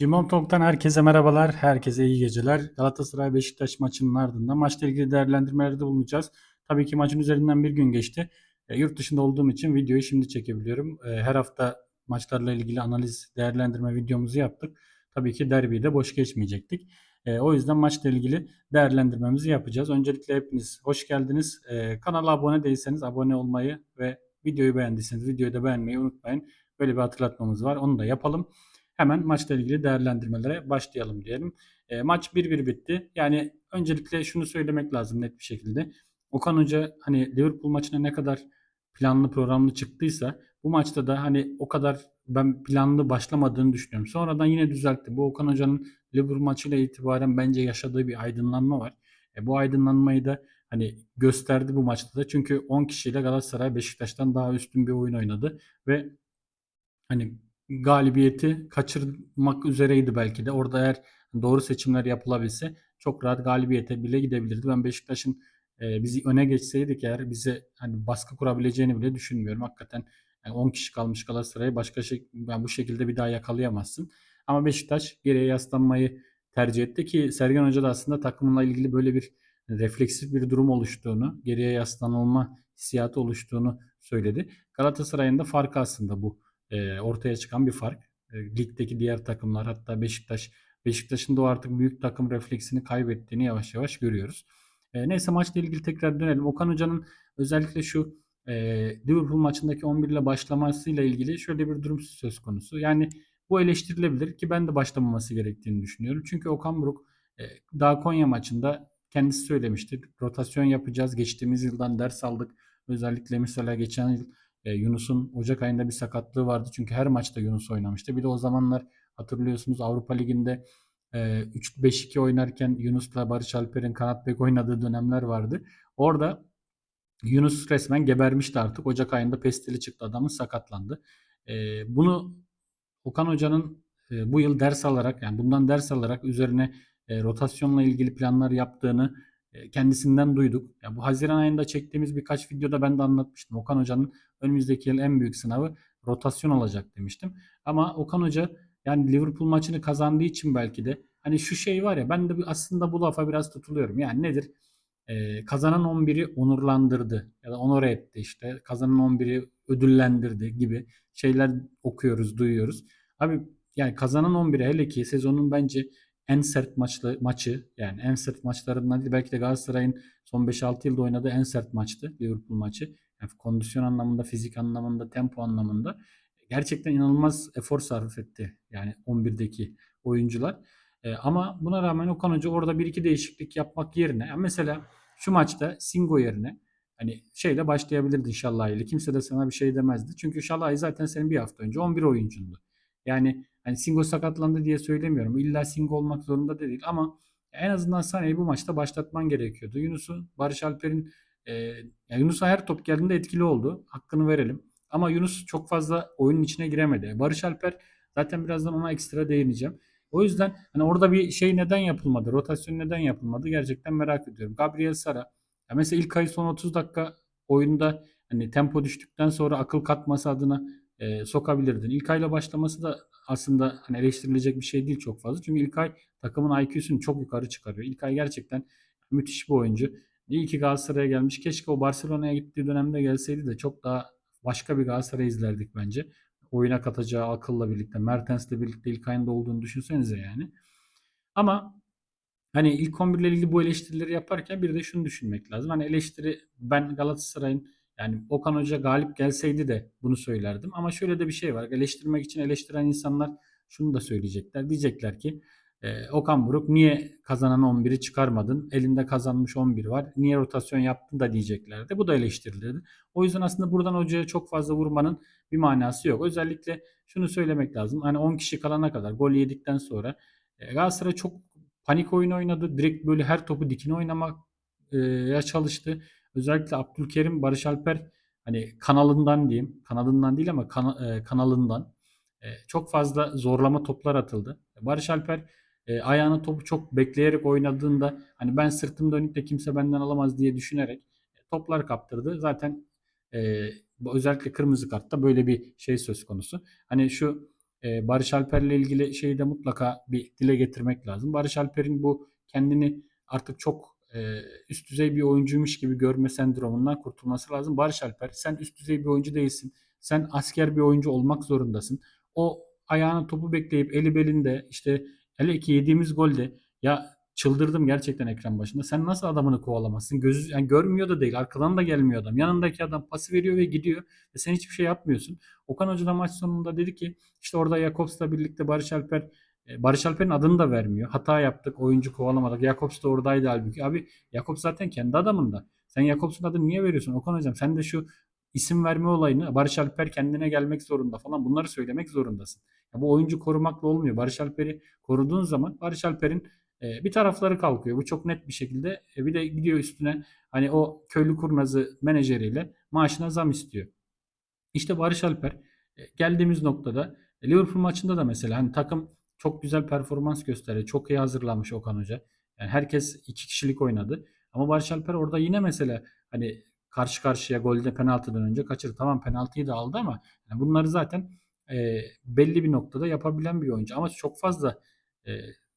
Cimbom Talk'tan herkese merhabalar, herkese iyi geceler. Galatasaray Beşiktaş maçının ardından maçla ilgili değerlendirmelerde bulunacağız. Tabii ki maçın üzerinden bir gün geçti. E, yurt dışında olduğum için videoyu şimdi çekebiliyorum. E, her hafta maçlarla ilgili analiz, değerlendirme videomuzu yaptık. Tabii ki derbiyi de boş geçmeyecektik. E, o yüzden maçla ilgili değerlendirmemizi yapacağız. Öncelikle hepiniz hoş geldiniz. E, kanala abone değilseniz abone olmayı ve videoyu beğendiyseniz videoyu da beğenmeyi unutmayın. Böyle bir hatırlatmamız var. Onu da yapalım. Hemen maçla ilgili değerlendirmelere başlayalım diyelim. E, maç 1-1 bitti. Yani öncelikle şunu söylemek lazım net bir şekilde. Okan Hoca hani Liverpool maçına ne kadar planlı programlı çıktıysa bu maçta da hani o kadar ben planlı başlamadığını düşünüyorum. Sonradan yine düzeltti. Bu Okan Hoca'nın Liverpool maçıyla itibaren bence yaşadığı bir aydınlanma var. E, bu aydınlanmayı da hani gösterdi bu maçta da. Çünkü 10 kişiyle Galatasaray Beşiktaş'tan daha üstün bir oyun oynadı ve hani galibiyeti kaçırmak üzereydi belki de. Orada eğer doğru seçimler yapılabilse çok rahat galibiyete bile gidebilirdi. Ben Beşiktaş'ın e, bizi öne geçseydik eğer bize hani baskı kurabileceğini bile düşünmüyorum. Hakikaten yani 10 kişi kalmış Galatasaray'ı başka şey yani bu şekilde bir daha yakalayamazsın. Ama Beşiktaş geriye yaslanmayı tercih etti ki Sergen Hoca da aslında takımla ilgili böyle bir refleksif bir durum oluştuğunu, geriye yaslanılma hissiyatı oluştuğunu söyledi. Galatasaray'ın da farkı aslında bu e, ortaya çıkan bir fark. E, ligdeki diğer takımlar hatta Beşiktaş Beşiktaş'ın da artık büyük takım refleksini kaybettiğini yavaş yavaş görüyoruz. E, neyse maçla ilgili tekrar dönelim. Okan Hoca'nın özellikle şu e, Liverpool maçındaki 11 ile başlamasıyla ilgili şöyle bir durum söz konusu. Yani bu eleştirilebilir ki ben de başlamaması gerektiğini düşünüyorum. Çünkü Okan Buruk e, daha Konya maçında kendisi söylemişti. Rotasyon yapacağız. Geçtiğimiz yıldan ders aldık. Özellikle mesela geçen yıl e, Yunus'un Ocak ayında bir sakatlığı vardı. Çünkü her maçta Yunus oynamıştı. Bir de o zamanlar hatırlıyorsunuz Avrupa Ligi'nde e, 3-5-2 oynarken Yunus'la Barış Alper'in kanat bek oynadığı dönemler vardı. Orada Yunus resmen gebermişti artık. Ocak ayında pestili çıktı adamın sakatlandı. E, bunu Okan Hoca'nın e, bu yıl ders alarak yani bundan ders alarak üzerine e, rotasyonla ilgili planlar yaptığını kendisinden duyduk. Ya bu Haziran ayında çektiğimiz birkaç videoda ben de anlatmıştım. Okan Hoca'nın önümüzdeki yıl en büyük sınavı rotasyon olacak demiştim. Ama Okan Hoca yani Liverpool maçını kazandığı için belki de hani şu şey var ya ben de aslında bu lafa biraz tutuluyorum. Yani nedir? Ee, kazanan 11'i onurlandırdı ya da onore etti işte. Kazanan 11'i ödüllendirdi gibi şeyler okuyoruz, duyuyoruz. Abi yani kazanan 11'e hele ki sezonun bence en sert maçlı maçı yani en sert maçlarından değil belki de Galatasaray'ın son 5-6 yılda oynadığı en sert maçtı Liverpool maçı. Yani kondisyon anlamında, fizik anlamında, tempo anlamında gerçekten inanılmaz efor sarf etti. Yani 11'deki oyuncular. E, ama buna rağmen Okan Hoca orada bir iki değişiklik yapmak yerine yani mesela şu maçta Singo yerine hani şeyle başlayabilirdi inşallah ile. Kimse de sana bir şey demezdi. Çünkü Şalay zaten senin bir hafta önce 11 oyuncundu. Yani hani Singo sakatlandı diye söylemiyorum. İlla Singo olmak zorunda değil ama en azından Sané'yi bu maçta başlatman gerekiyordu. Yunus'u Barış Alper'in e, yani Yunus'a her top geldiğinde etkili oldu. Hakkını verelim. Ama Yunus çok fazla oyunun içine giremedi. Barış Alper zaten birazdan ona ekstra değineceğim. O yüzden hani orada bir şey neden yapılmadı? Rotasyon neden yapılmadı? Gerçekten merak ediyorum. Gabriel Sara. Ya mesela ilk ay son 30 dakika oyunda hani tempo düştükten sonra akıl katması adına e, sokabilirdin. İlkay'la başlaması da aslında hani eleştirilecek bir şey değil çok fazla. Çünkü İlkay takımın IQ'sunu çok yukarı çıkarıyor. İlkay gerçekten müthiş bir oyuncu. İyi ki Galatasaray'a gelmiş. Keşke o Barcelona'ya gittiği dönemde gelseydi de çok daha başka bir Galatasaray izlerdik bence. Oyuna katacağı akılla birlikte, Mertens'le birlikte İlkay'ın da olduğunu düşünsenize yani. Ama hani ilk 11 ile ilgili bu eleştirileri yaparken bir de şunu düşünmek lazım. Hani eleştiri ben Galatasaray'ın yani Okan Hoca galip gelseydi de bunu söylerdim. Ama şöyle de bir şey var. Eleştirmek için eleştiren insanlar şunu da söyleyecekler. Diyecekler ki e, Okan Buruk niye kazanan 11'i çıkarmadın? Elinde kazanmış 11 var. Niye rotasyon yaptın da diyeceklerdi. Bu da eleştirilirdi. O yüzden aslında buradan hocaya çok fazla vurmanın bir manası yok. Özellikle şunu söylemek lazım. Hani 10 kişi kalana kadar gol yedikten sonra e, Galatasaray çok panik oyun oynadı. Direkt böyle her topu dikine oynamak e, çalıştı. Özellikle Abdülkerim, Barış Alper hani kanalından diyeyim. Kanadından değil ama kana, e, kanalından e, çok fazla zorlama toplar atıldı. Barış Alper e, ayağına topu çok bekleyerek oynadığında hani ben sırtım dönük de kimse benden alamaz diye düşünerek e, toplar kaptırdı. Zaten e, özellikle kırmızı kartta böyle bir şey söz konusu. Hani şu e, Barış Alper'le ilgili şeyi de mutlaka bir dile getirmek lazım. Barış Alper'in bu kendini artık çok e, üst düzey bir oyuncuymuş gibi görme sendromundan kurtulması lazım. Barış Alper sen üst düzey bir oyuncu değilsin. Sen asker bir oyuncu olmak zorundasın. O ayağına topu bekleyip eli belinde işte hele ki yediğimiz golde ya çıldırdım gerçekten ekran başında. Sen nasıl adamını kovalamazsın? Gözü yani görmüyor da değil. Arkadan da gelmiyor adam. Yanındaki adam pası veriyor ve gidiyor. Ve sen hiçbir şey yapmıyorsun. Okan Hoca da maç sonunda dedi ki işte orada Jakobs'la birlikte Barış Alper Barış Alper'in adını da vermiyor. Hata yaptık. Oyuncu kovalamadık. Jakobs da oradaydı halbuki. Abi Jakobs zaten kendi adamında. Sen Jakobs'un adını niye veriyorsun? Okan Hocam sen de şu isim verme olayını Barış Alper kendine gelmek zorunda falan bunları söylemek zorundasın. Ya bu oyuncu korumakla olmuyor. Barış Alper'i koruduğun zaman Barış Alper'in e, bir tarafları kalkıyor. Bu çok net bir şekilde. E, bir de gidiyor üstüne hani o köylü kurnazı menajeriyle maaşına zam istiyor. İşte Barış Alper e, geldiğimiz noktada e, Liverpool maçında da mesela hani takım çok güzel performans gösterdi. Çok iyi hazırlanmış Okan Hoca. Yani herkes iki kişilik oynadı. Ama Barış Alper orada yine mesela hani karşı karşıya golde penaltıdan önce kaçırdı. Tamam penaltıyı da aldı ama yani bunları zaten e, belli bir noktada yapabilen bir oyuncu. Ama çok fazla e,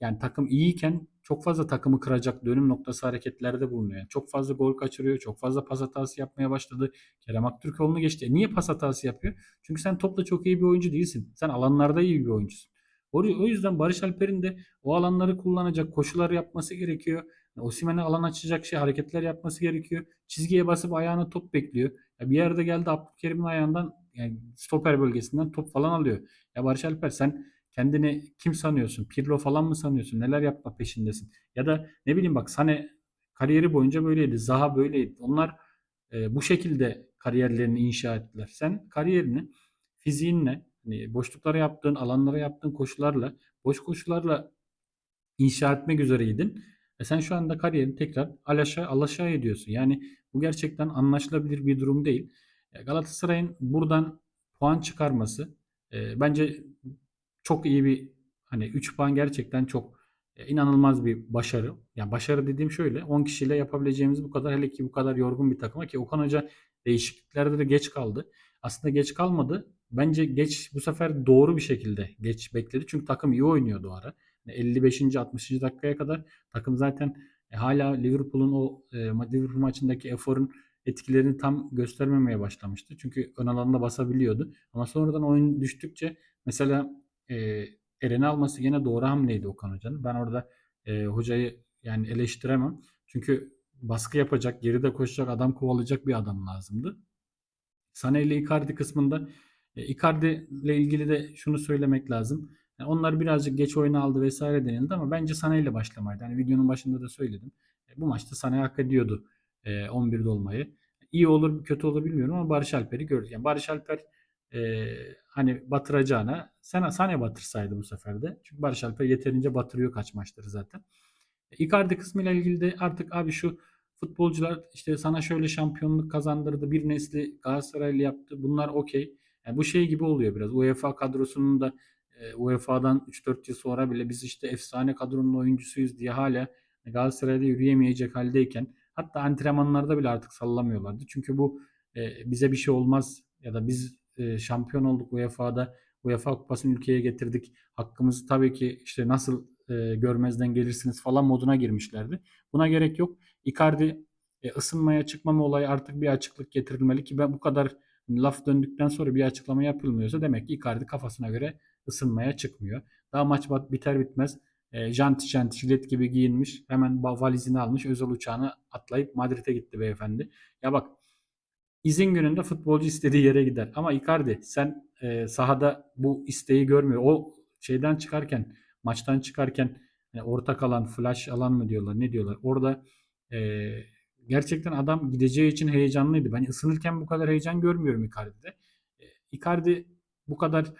yani takım iyiyken çok fazla takımı kıracak dönüm noktası hareketlerde bulunuyor. Yani çok fazla gol kaçırıyor. Çok fazla pas hatası yapmaya başladı. Kerem Aktürkoğlu'nu geçti. E niye pas hatası yapıyor? Çünkü sen topla çok iyi bir oyuncu değilsin. Sen alanlarda iyi bir oyuncusun. O yüzden Barış Alper'in de o alanları kullanacak koşular yapması gerekiyor. Osimhen'e alan açacak şey hareketler yapması gerekiyor. Çizgiye basıp ayağına top bekliyor. Ya bir yerde geldi Abdülkerim'in ayağından yani stoper bölgesinden top falan alıyor. Ya Barış Alper sen kendini kim sanıyorsun? Pirlo falan mı sanıyorsun? Neler yapma peşindesin? Ya da ne bileyim bak Sane kariyeri boyunca böyleydi. Zaha böyleydi. Onlar e, bu şekilde kariyerlerini inşa ettiler. Sen kariyerini fiziğinle, hani boşluklara yaptığın, alanlara yaptığın koşularla, boş koşularla inşa etmek üzereydin. E sen şu anda kariyerini tekrar alaşağı, alaşağı ediyorsun. Yani bu gerçekten anlaşılabilir bir durum değil. E, Galatasaray'ın buradan puan çıkarması e, bence çok iyi bir hani 3 puan gerçekten çok e, inanılmaz bir başarı. Yani başarı dediğim şöyle 10 kişiyle yapabileceğimiz bu kadar hele ki bu kadar yorgun bir takıma ki Okan Hoca değişikliklerde de geç kaldı. Aslında geç kalmadı. Bence geç bu sefer doğru bir şekilde geç bekledi. Çünkü takım iyi oynuyordu o ara. 55. 60. dakikaya kadar takım zaten e, hala Liverpool'un o e, Liverpool maçındaki eforun etkilerini tam göstermemeye başlamıştı. Çünkü ön alanda basabiliyordu. Ama sonradan oyun düştükçe mesela e, Eren'i alması yine doğru hamleydi Okan Hoca'nın. Ben orada e, hocayı yani eleştiremem. Çünkü baskı yapacak, geride koşacak, adam kovalayacak bir adam lazımdı. Sane ile Icardi kısmında e, Icardi ile ilgili de şunu söylemek lazım. Yani onlar birazcık geç oyunu aldı vesaire denildi ama bence Sane ile başlamaydı. Hani videonun başında da söyledim. E, bu maçta Sane hak ediyordu e, 11'de olmayı. İyi olur kötü olur bilmiyorum ama Barış Alper'i gördük. Yani Barış Alper e, hani batıracağına sana Sane batırsaydı bu sefer de. Çünkü Barış Alper yeterince batırıyor kaç maçları zaten. E, Icardi kısmıyla ilgili de artık abi şu futbolcular işte sana şöyle şampiyonluk kazandırdı. Bir nesli Galatasaraylı yaptı. Bunlar okey. Yani bu şey gibi oluyor biraz. UEFA kadrosunun da e, UEFA'dan 3-4 yıl sonra bile biz işte efsane kadronun oyuncusuyuz diye hala Galatasaray'da yürüyemeyecek haldeyken hatta antrenmanlarda bile artık sallamıyorlardı. Çünkü bu e, bize bir şey olmaz ya da biz e, şampiyon olduk UEFA'da. UEFA kupasını ülkeye getirdik. Hakkımızı tabii ki işte nasıl e, görmezden gelirsiniz falan moduna girmişlerdi. Buna gerek yok. Icardi e, ısınmaya çıkmama olayı artık bir açıklık getirilmeli ki ben bu kadar laf döndükten sonra bir açıklama yapılmıyorsa demek ki Icardi kafasına göre ısınmaya çıkmıyor. Daha maç biter bitmez e, janti janti jilet gibi giyinmiş. Hemen valizini almış. Özel uçağına atlayıp Madrid'e gitti beyefendi. Ya bak izin gününde futbolcu istediği yere gider. Ama Icardi sen e, sahada bu isteği görmüyor. O şeyden çıkarken maçtan çıkarken yani orta kalan flash alan mı diyorlar ne diyorlar. Orada e, gerçekten adam gideceği için heyecanlıydı. Ben ısınırken bu kadar heyecan görmüyorum Icardi'de. E, Icardi bu kadar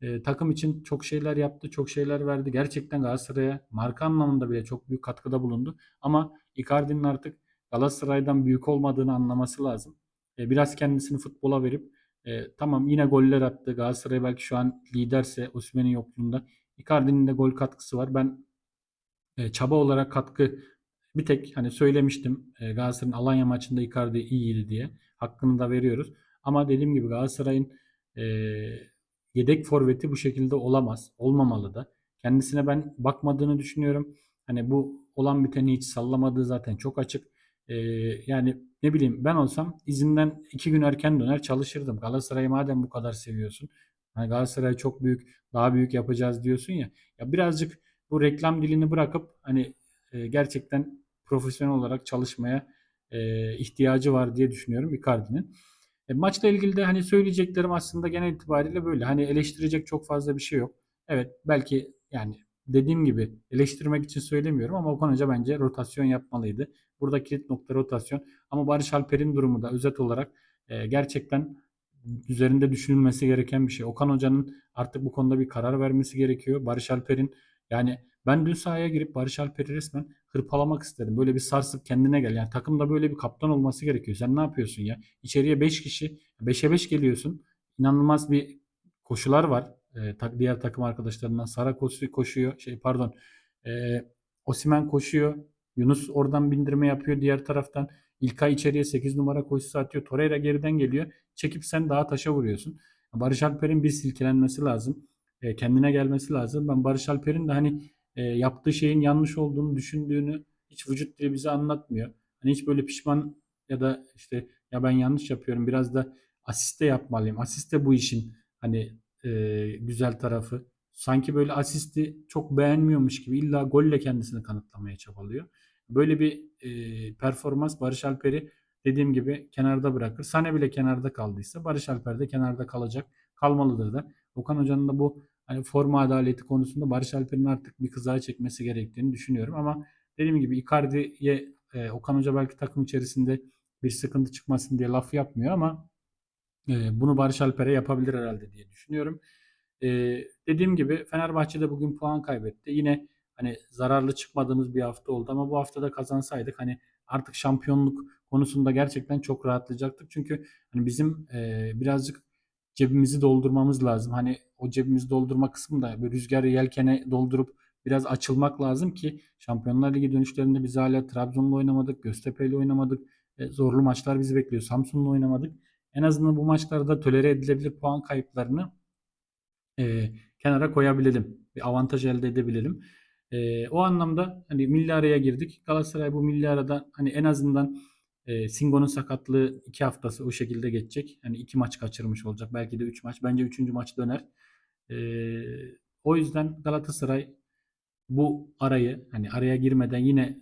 e, takım için çok şeyler yaptı, çok şeyler verdi. Gerçekten Galatasaray'a marka anlamında bile çok büyük katkıda bulundu. Ama Icardi'nin artık Galatasaray'dan büyük olmadığını anlaması lazım. E, biraz kendisini futbola verip e, tamam yine goller attı. Galatasaray belki şu an liderse Osimhen'in yokluğunda. Icardi'nin de gol katkısı var. Ben e, çaba olarak katkı bir tek hani söylemiştim e, Galatasaray'ın Alanya maçında Icardi iyiydi diye. Hakkını da veriyoruz. Ama dediğim gibi Galatasaray'ın e, yedek forveti bu şekilde olamaz. Olmamalı da. Kendisine ben bakmadığını düşünüyorum. Hani bu olan biteni hiç sallamadığı zaten çok açık. Ee, yani ne bileyim ben olsam izinden iki gün erken döner çalışırdım. Galatasaray'ı madem bu kadar seviyorsun. Hani Galatasaray çok büyük, daha büyük yapacağız diyorsun ya. Ya birazcık bu reklam dilini bırakıp hani e, gerçekten profesyonel olarak çalışmaya e, ihtiyacı var diye düşünüyorum Icardi'nin. E, maçla ilgili de hani söyleyeceklerim aslında genel itibariyle böyle. Hani eleştirecek çok fazla bir şey yok. Evet belki yani dediğim gibi eleştirmek için söylemiyorum ama Okan Hoca bence rotasyon yapmalıydı. Burada kilit nokta rotasyon. Ama Barış Alper'in durumu da özet olarak e, gerçekten üzerinde düşünülmesi gereken bir şey. Okan Hoca'nın artık bu konuda bir karar vermesi gerekiyor. Barış Alper'in yani ben dün sahaya girip Barış Alper'i resmen hırpalamak istedim. Böyle bir sarsıp kendine gel. Yani takımda böyle bir kaptan olması gerekiyor. Sen ne yapıyorsun ya? İçeriye 5 kişi, 5'e 5 geliyorsun. İnanılmaz bir koşular var. Tak- diğer takım arkadaşlarından Sara koşu- koşuyor. Şey pardon. Ee, Osimhen koşuyor. Yunus oradan bindirme yapıyor diğer taraftan. İlkay içeriye 8 numara koşusu atıyor. Torreira geriden geliyor. Çekip sen daha taşa vuruyorsun. Barış Alper'in bir silkelenmesi lazım. E, kendine gelmesi lazım. Ben Barış Alper'in de hani e, yaptığı şeyin yanlış olduğunu düşündüğünü hiç vücut dili bize anlatmıyor. Hani hiç böyle pişman ya da işte ya ben yanlış yapıyorum biraz da asiste yapmalıyım. Asist de bu işin hani e, güzel tarafı. Sanki böyle asisti çok beğenmiyormuş gibi illa golle kendisini kanıtlamaya çabalıyor. Böyle bir e, performans Barış Alper'i dediğim gibi kenarda bırakır. Sane bile kenarda kaldıysa Barış Alper de kenarda kalacak. Kalmalıdır da. Okan Hoca'nın da bu hani forma adaleti konusunda Barış Alper'in artık bir kızağa çekmesi gerektiğini düşünüyorum. Ama dediğim gibi Icardi'ye e, Okan Hoca belki takım içerisinde bir sıkıntı çıkmasın diye laf yapmıyor ama e, bunu Barış Alper'e yapabilir herhalde diye düşünüyorum. E, dediğim gibi Fenerbahçe'de bugün puan kaybetti. Yine hani zararlı çıkmadığımız bir hafta oldu ama bu hafta da kazansaydık hani artık şampiyonluk konusunda gerçekten çok rahatlayacaktık. Çünkü hani bizim e, birazcık cebimizi doldurmamız lazım. Hani o cebimizi doldurma kısmı da böyle rüzgar yelkene doldurup biraz açılmak lazım ki Şampiyonlar Ligi dönüşlerinde biz hala Trabzon'la oynamadık, Göztepe'yle oynamadık. E, zorlu maçlar bizi bekliyor. Samsun'la oynamadık. En azından bu maçlarda tolere edilebilir puan kayıplarını e, kenara koyabilelim. Bir avantaj elde edebilelim. E, o anlamda hani milli araya girdik. Galatasaray bu milli arada hani en azından e, Singo'nun sakatlığı iki haftası o şekilde geçecek. Hani iki maç kaçırmış olacak. Belki de üç maç. Bence üçüncü maç döner. E, o yüzden Galatasaray bu arayı hani araya girmeden yine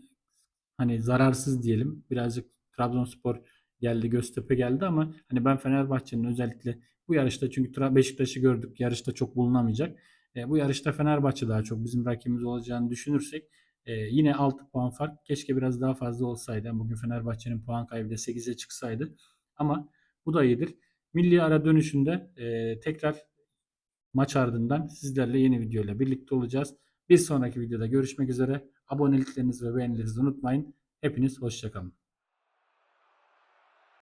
hani zararsız diyelim. Birazcık Trabzonspor geldi, Göztepe geldi ama hani ben Fenerbahçe'nin özellikle bu yarışta çünkü Beşiktaş'ı gördük. Yarışta çok bulunamayacak. E, bu yarışta Fenerbahçe daha çok bizim rakibimiz olacağını düşünürsek e, yine 6 puan fark. Keşke biraz daha fazla olsaydı. Bugün Fenerbahçe'nin puan kaybı da 8'e çıksaydı. Ama bu da iyidir. Milli ara dönüşünde e, tekrar maç ardından sizlerle yeni videoyla birlikte olacağız. Bir sonraki videoda görüşmek üzere. Aboneliklerinizi ve beğenilerinizi unutmayın. Hepiniz hoşçakalın.